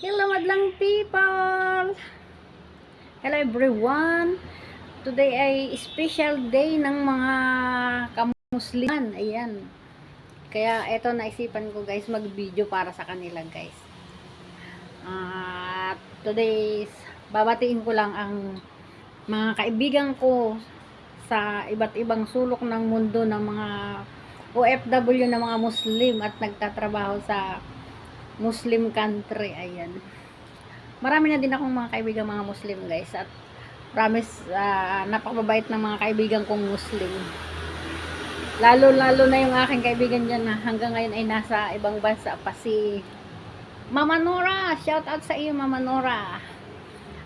Hello madlang people! Hello everyone! Today ay special day ng mga kamusliman. Ayan. Kaya eto naisipan ko guys mag-video para sa kanila guys. At today's babatiin ko lang ang mga kaibigan ko sa iba't ibang sulok ng mundo ng mga OFW na mga Muslim at nagtatrabaho sa Muslim country. Ayan. Marami na din akong mga kaibigan mga Muslim guys at promise uh, napakababait ng mga kaibigan kong Muslim. Lalo lalo na yung aking kaibigan dyan na hanggang ngayon ay nasa ibang bansa pa si Mama Nora. Shout out sa iyo Mama Nora.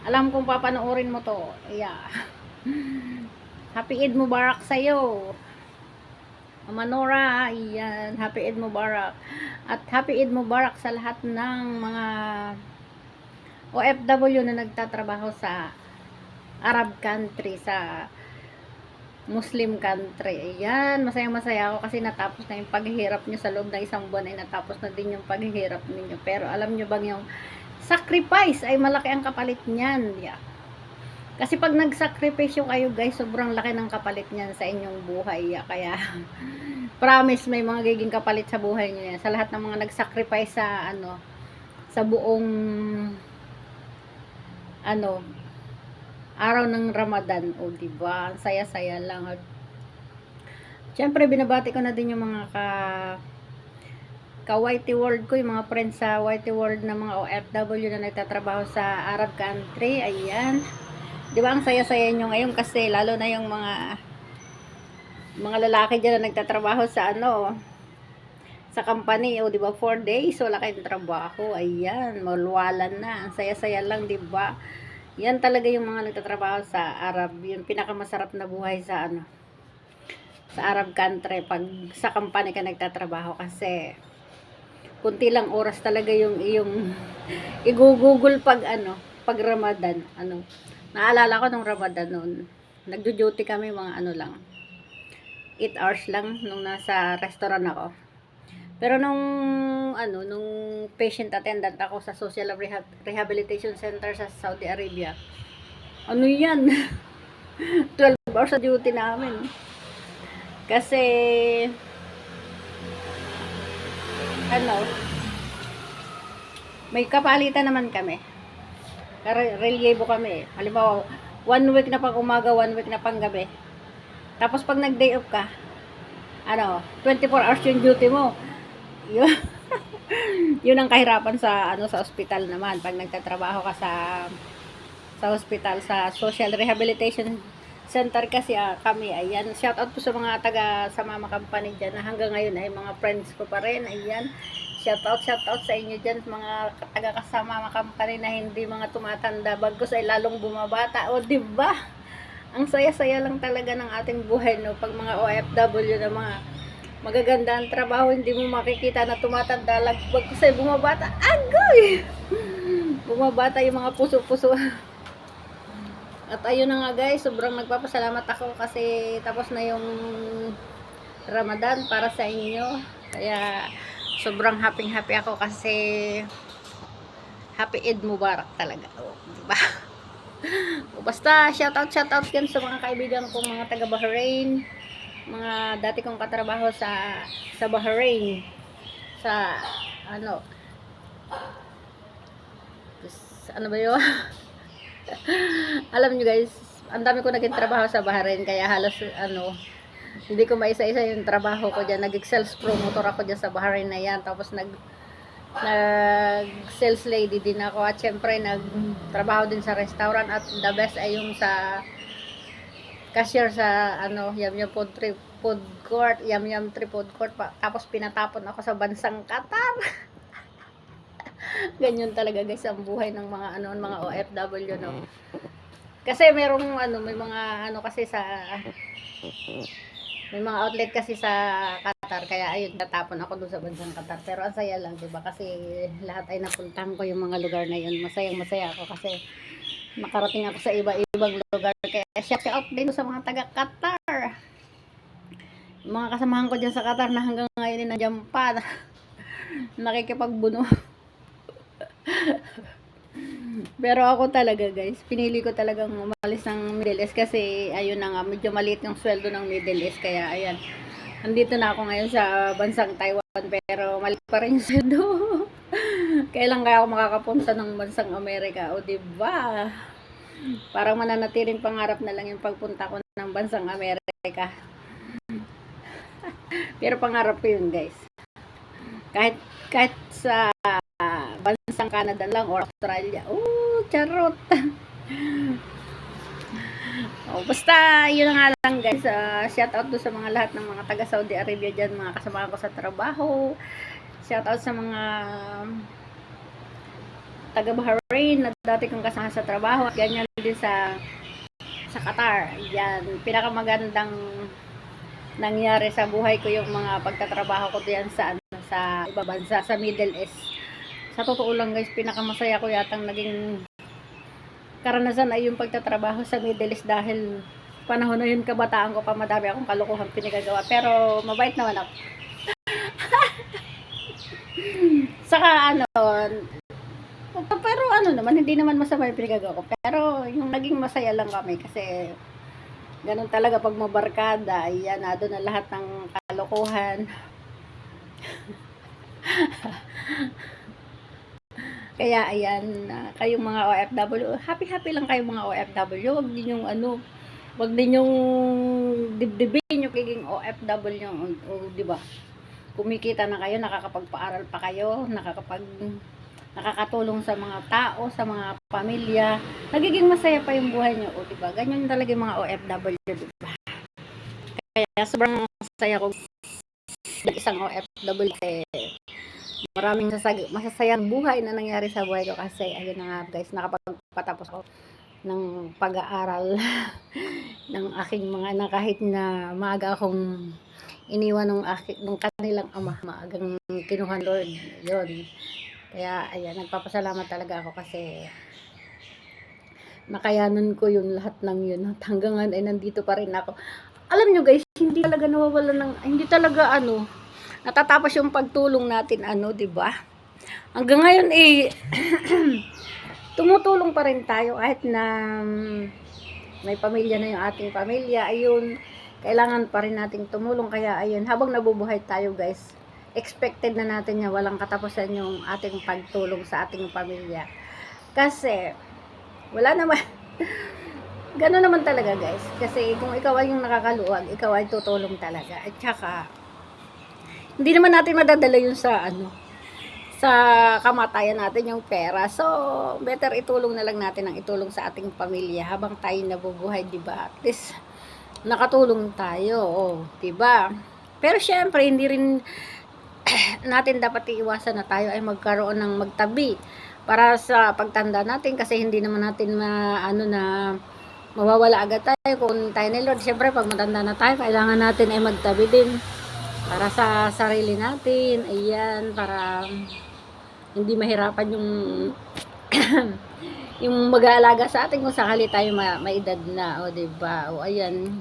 Alam kong papanoorin mo to. Yeah. Happy Eid Mubarak sa iyo. Mama Nora, ayan, Happy Eid Mubarak. At Happy Eid Mubarak sa lahat ng mga OFW na nagtatrabaho sa Arab country, sa Muslim country. Ayan, masayang-masaya ako kasi natapos na yung paghihirap nyo sa loob ng isang buwan ay natapos na din yung paghihirap ninyo. Pero alam nyo bang yung sacrifice ay malaki ang kapalit niyan. Yeah. Kasi pag nag-sacrifice yung kayo guys, sobrang laki ng kapalit niyan sa inyong buhay. Kaya, promise may mga giging kapalit sa buhay niyo yan. Sa lahat ng mga nag-sacrifice sa, ano, sa buong, ano, araw ng Ramadan. O, diba? Ang saya-saya lang. At, Siyempre, binabati ko na din yung mga ka ka Whitey World ko, yung mga friends sa Whitey World na mga OFW na nagtatrabaho sa Arab country. Ayan. Di ba ang saya-saya nyo ngayon kasi lalo na yung mga mga lalaki dyan na nagtatrabaho sa ano sa company o di ba? 4 days wala kayong trabaho. Ayan malwalan na. Ang saya-saya lang di ba? Yan talaga yung mga nagtatrabaho sa Arab. Yung pinakamasarap na buhay sa ano sa Arab country. Pag sa company ka nagtatrabaho kasi kunti lang oras talaga yung iyong igugugol pag ano pag Ramadan. Ano Naalala ko nung Ramadan noon, nagjo-duty kami mga ano lang, 8 hours lang nung nasa restaurant ako. Pero nung ano, nung patient attendant ako sa Social Rehab Rehabilitation Center sa Saudi Arabia. Ano 'yan? 12 hours sa duty namin. Kasi ano, may kapalitan naman kami relievo kami. Halimbawa, one week na pang umaga, one week na pang gabi. Tapos pag nag-day off ka, ano, 24 hours yung duty mo. Yun, yun ang kahirapan sa ano sa ospital naman pag nagtatrabaho ka sa sa hospital sa social rehabilitation center kasi ah, kami ayan shout out po sa mga taga sa mama company diyan na hanggang ngayon ay mga friends ko pa rin ayan Shout out, shout out sa inyo dyan, mga taga-kasama, mga company na hindi mga tumatanda, bagkus ay lalong bumabata. O, di ba? Ang saya-saya lang talaga ng ating buhay, no? Pag mga OFW na mga magaganda ang trabaho, hindi mo makikita na tumatanda lang, bagkus ay bumabata. Agoy! bumabata yung mga puso-puso. At ayun na nga guys, sobrang nagpapasalamat ako kasi tapos na yung Ramadan para sa inyo. Kaya sobrang happy happy ako kasi happy Eid Mubarak talaga. Oh, diba? basta shout out shout out yan sa mga kaibigan kong mga taga Bahrain, mga dati kong katrabaho sa sa Bahrain sa ano ano ba yun? alam nyo guys, ang dami ko naging trabaho sa Bahrain kaya halos ano hindi ko maisa-isa yung trabaho ko dyan. Nag-sales promoter ako dyan sa Bahrain na yan. Tapos nag nag sales lady din ako at syempre nagtrabaho din sa restaurant at the best ay yung sa cashier sa ano yam yam food trip food court yam yam trip food court pa. tapos pinatapon ako sa bansang Qatar ganyan talaga guys ang buhay ng mga ano mga OFW no kasi merong ano may mga ano kasi sa may mga outlet kasi sa Qatar, kaya ayun, natapon ako doon sa bansang Qatar. Pero ang saya lang, diba? Kasi lahat ay napuntahan ko yung mga lugar na yun. Masayang masaya ako kasi makarating ako sa iba-ibang lugar. Kaya shout out din sa mga taga Qatar. Mga kasamahan ko dyan sa Qatar na hanggang ngayon ay nandiyan pa. Nakikipagbuno. Pero ako talaga guys, pinili ko talagang umalis ng Middle East kasi ayun na nga, medyo maliit yung sweldo ng Middle East. Kaya ayan, nandito na ako ngayon sa bansang Taiwan pero maliit pa rin yung sweldo. Kailan kaya ako makakapunta ng bansang Amerika? O ba? Parang mananatiling pangarap na lang yung pagpunta ko ng bansang Amerika. pero pangarap ko yun guys. Kahit kahit sa Canada lang or Australia. Oh, charot. oh, basta yun nga lang guys. Uh, shout out do sa mga lahat ng mga taga Saudi Arabia dyan, mga kasama ko sa trabaho. Shout out sa mga taga Bahrain na dati kong kasama sa trabaho. Ganyan din sa sa Qatar. Yan, pinakamagandang nangyari sa buhay ko yung mga pagtatrabaho ko diyan sa ano, sa iba bansa, sa Middle East. Sa totoo lang guys, pinakamasaya ko yatang naging karanasan ay yung pagtatrabaho sa Middle East dahil panahon na yun kabataan ko pa madami akong kalokohan pinagagawa pero mabait naman ako. Saka ano, pero ano naman, hindi naman masama yung pinagagawa ko. Pero yung naging masaya lang kami kasi ganun talaga pag mabarkada, ayan na doon na lahat ng kalokohan. Kaya ayan, kayong mga OFW, happy-happy lang kayong mga OFW. Huwag ninyong ano, huwag ninyong dibdibin yung kiging OFW o, o di ba? Kumikita na kayo, nakakapagpaaral pa kayo, nakakapag nakakatulong sa mga tao, sa mga pamilya. Nagiging masaya pa yung buhay niyo, o di ba? Ganyan talaga yung mga OFW, di ba? Kaya sobrang masaya ko isang OFW kasi maraming sasag masasayang buhay na nangyari sa buhay ko kasi ayun na nga guys nakapagpatapos ko ng pag-aaral ng aking mga anak. Kahit na maaga akong iniwan ng aking ng kanilang ama maagang kinuha Lord yon kaya ayan nagpapasalamat talaga ako kasi nakayanan ko yun lahat ng yun. Hanggang ay nandito pa rin ako. Alam nyo guys hindi talaga nawawala ng hindi talaga ano natatapos yung pagtulong natin ano, 'di ba? Hanggang ngayon eh tumutulong pa rin tayo kahit na um, may pamilya na yung ating pamilya, ayun, kailangan pa rin nating tumulong kaya ayun, habang nabubuhay tayo, guys, expected na natin na walang katapusan yung ating pagtulong sa ating pamilya. Kasi wala naman Gano'n naman talaga, guys. Kasi kung ikaw ay yung nakakaluwag, ikaw ay tutulong talaga. At saka, hindi naman natin madadala yun sa ano sa kamatayan natin yung pera. So, better itulong na lang natin ang itulong sa ating pamilya habang tayo nabubuhay, 'di ba? At least nakatulong tayo, oh, 'di ba? Pero syempre, hindi rin natin dapat iiwasan na tayo ay magkaroon ng magtabi para sa pagtanda natin kasi hindi naman natin ma ano na mawawala agad tayo kung tayo ni Lord. Syempre, pag matanda na tayo, kailangan natin ay magtabi din para sa sarili natin ayan para hindi mahirapan yung yung mag-aalaga sa atin kung sakali tayo ma maedad na o ba? O ayan.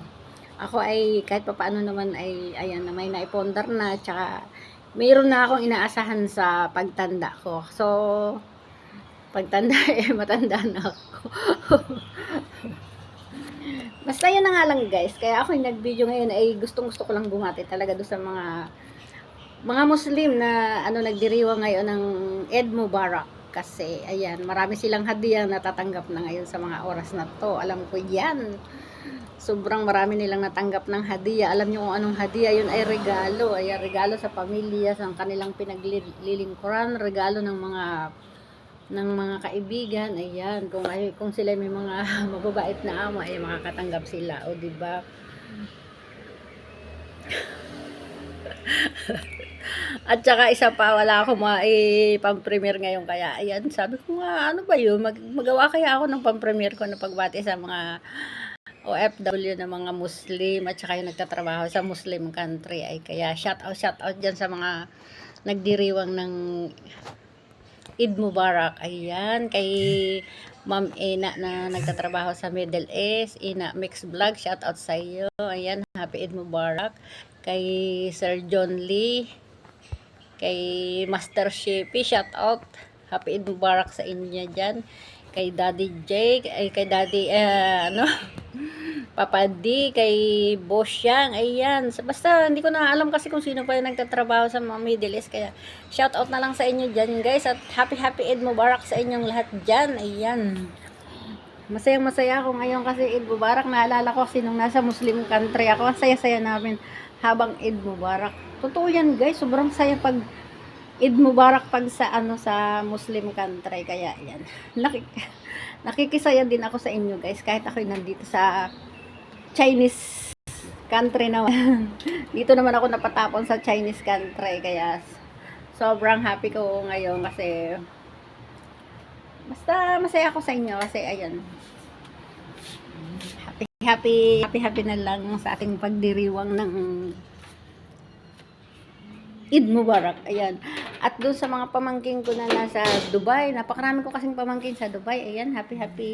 Ako ay kahit pa paano naman ay ayan na may naipondar na tsaka mayroon na akong inaasahan sa pagtanda ko. So pagtanda eh matanda na ako Basta yun na nga lang guys. Kaya ako yung nag-video ngayon ay gustong gusto ko lang bumati talaga do sa mga mga Muslim na ano nagdiriwa ngayon ng Eid Mubarak. Kasi ayan, marami silang hadiah na natatanggap na ngayon sa mga oras na to. Alam ko yan. Sobrang marami nilang natanggap ng hadiah. Alam niyo kung anong hadiah, yun ay regalo. Ay regalo sa pamilya, sa kanilang pinaglilingkuran, regalo ng mga ng mga kaibigan, ayan, kung ay kung sila may mga mababait na amo, ay makakatanggap sila, o di ba? At saka isa pa, wala ako ma-pang-premier ngayon. Kaya, ayan, sabi ko nga, ano ba yun? Mag magawa kaya ako ng pang-premier ko na pagbati sa mga OFW na mga Muslim at saka yung nagtatrabaho sa Muslim country. Ay, kaya shout out, shout out dyan sa mga nagdiriwang ng Eid Mubarak. Ayan, kay Ma'am Ina na nagtatrabaho sa Middle East. Ina Mix Vlog, shout out sa iyo. Ayan, happy Eid Mubarak. Kay Sir John Lee, kay Master Shippy, shout out. Happy Eid Mubarak sa inyo dyan. Kay Daddy Jake, ay kay Daddy, eh, ano, Papa D, kay Boss Yang, ayan. Basta, hindi ko na alam kasi kung sino pa yung nagtatrabaho sa mga Middle East. Kaya, shout out na lang sa inyo dyan, guys. At happy, happy Eid Mubarak sa inyong lahat dyan. Ayan. Masayang masaya ako ngayon kasi Eid Mubarak. Naalala ko sinong nasa Muslim country ako. Ang saya-saya namin habang Eid Mubarak. Totoo yan guys. Sobrang saya pag Eid Mubarak pag sa ano sa Muslim country. Kaya yan. Nakik nakikisaya din ako sa inyo guys. Kahit ako nandito sa Chinese country naman. dito naman ako napatapon sa Chinese country. Kaya sobrang happy ko ngayon kasi Basta masaya ako sa inyo kasi ayan. Happy happy happy happy na lang sa ating pagdiriwang ng Eid Mubarak. Ayan. At doon sa mga pamangking ko na nasa Dubai, napakarami ko kasing pamangkin sa Dubai. Ayan, happy happy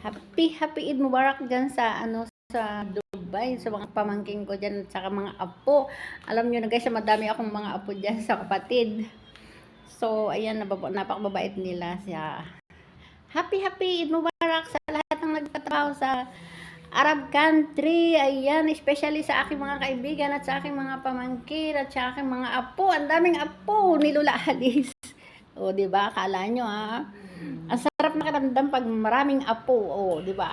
happy happy Eid Mubarak diyan sa ano sa Dubai, sa mga pamangking ko diyan, sa mga apo. Alam niyo na guys, madami akong mga apo diyan sa kapatid. So, ayan, napakababait nila siya. Happy, happy Eid Mubarak sa lahat ng nagtatrabaho sa Arab country. Ayan, especially sa aking mga kaibigan at sa aking mga pamangkin at sa aking mga apo. Ang daming apo ni Lula Alice. O, di ba? Akala nyo, ha? Ang sarap nakaramdam pag maraming apo. O, di ba?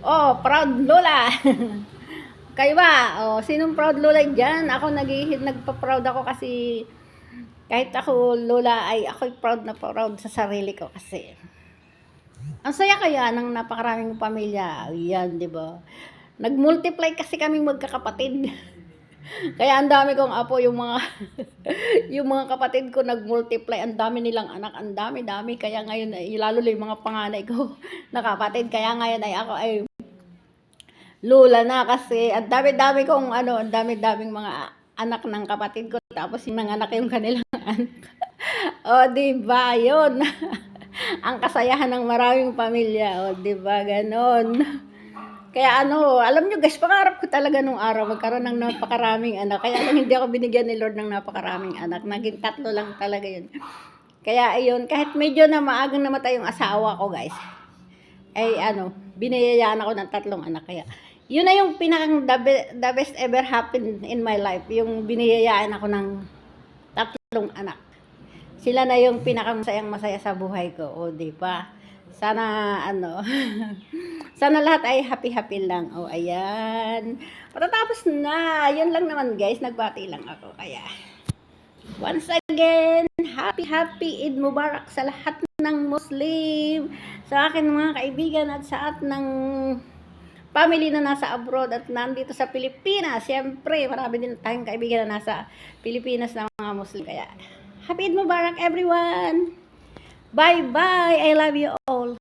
Oh, proud Lola. Kayo ba? Oh, sinong proud Lola dyan? Ako nag nagpa-proud ako kasi kahit ako Lola ay ako proud na proud sa sarili ko kasi ang saya kaya ng napakaraming pamilya. Yan, di ba? Nag-multiply kasi kaming magkakapatid. Kaya ang dami kong apo yung mga yung mga kapatid ko nag-multiply. Ang dami nilang anak, ang dami-dami. Kaya ngayon ay lalo yung mga panganay ko na kapatid. Kaya ngayon ay ako ay lula na kasi ang dami-dami kong ano, ang dami-daming mga anak ng kapatid ko. Tapos yung nanganak yung kanilang anak. o, di ba? Yun. ang kasayahan ng maraming pamilya. O, di ba? Ganon. Kaya ano, alam nyo guys, pangarap ko talaga nung araw magkaroon ng napakaraming anak. Kaya lang hindi ako binigyan ni Lord ng napakaraming anak. Naging tatlo lang talaga yun. Kaya ayun, kahit medyo na maagang namatay yung asawa ko guys, ay ano, binayayaan ako ng tatlong anak. Kaya yun na yung pinakang the, be- the best ever happened in my life. Yung binayayaan ako ng tatlong anak. Sila na yung pinakamasayang masaya sa buhay ko. O, di ba? Sana, ano, sana lahat ay happy-happy lang. O, ayan. Patatapos na. Yun lang naman, guys. Nagbati lang ako. Kaya, once again, happy, happy Eid Mubarak sa lahat ng Muslim. Sa akin mga kaibigan at sa at ng family na nasa abroad at nandito sa Pilipinas. Siyempre, marami din tayong kaibigan na nasa Pilipinas na mga Muslim. Kaya, happy Eid Mubarak everyone! Bye-bye! I love you all!